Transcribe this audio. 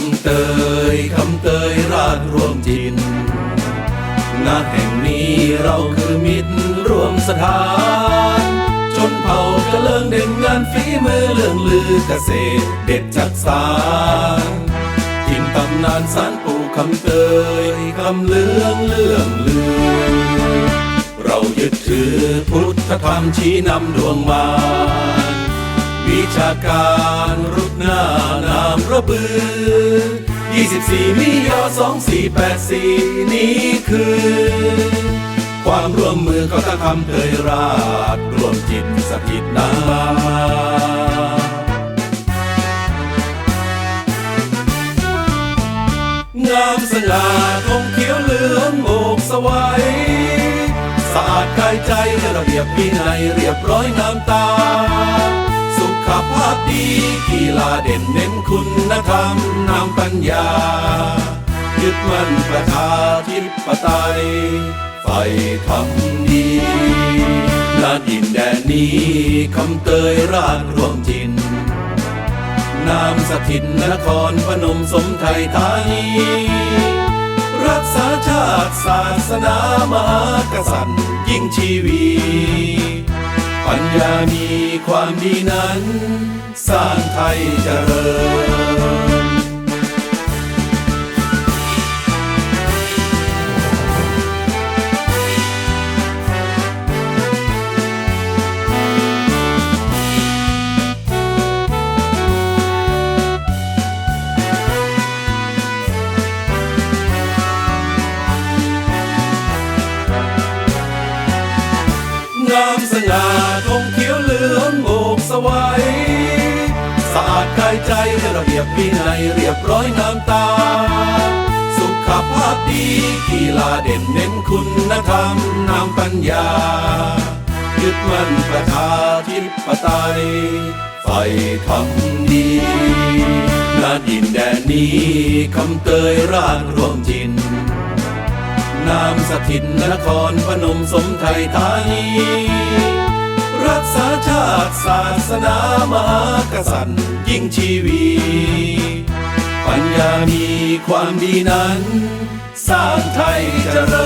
ำเตยคำเตยราชรวมจินณแห่งนี้เราคือมิตรรวมสถานชนเผ่ากระเลิงเด่นงานฝีมือเรื่องลือเกษตรเด็ดจักสารทินตำนานสารปู่คำเตยคำเลืองเรื่องลือ เรายึดถือพุทธธรรมชี้นำดวงมา วิชาการรุดหน้านามระบือ 24 มิยอ2484 นี้คือ ความร่วมมือของทางคำเตยราชรวมจิตสถิตนางามสง่าธงเขียวเหลืองโอกสวัยสะอาดกายใจระเบียบวินัยเรียบร้อยงามตา สุขภาพดีกีฬาเด่นเน้นคุณธรรมนำปัญญา ยึดมั่นประชาธิปไตยไฟทำดีณดินแดนนี้คำเตยราชรวมจินนามสถิตนครพนมสมไทยธานีรักษาชาติศาสนามหากษัตริย์ยิ่งชีวี ปัญญามีความดีนั้น สร้างไทยเจริญามสง่า กสวัยสะอาดกายใจระเบียบวินัยเรียบร้อยงามตา สุขภาพดีกีฬาเด่นเน้นคุณธรรมนำปัญญา ยึดมั่นประชาธิปไตยไฟทำดีณดินแดนนี้คำเตยราชรวมจินนามสถิตนครพนมสมไทยธานี รักษาชาติศาสนามหากษัตริย์ยิ่งชีวีปัญญามีความดีนั้น สร้างไทยเจริญ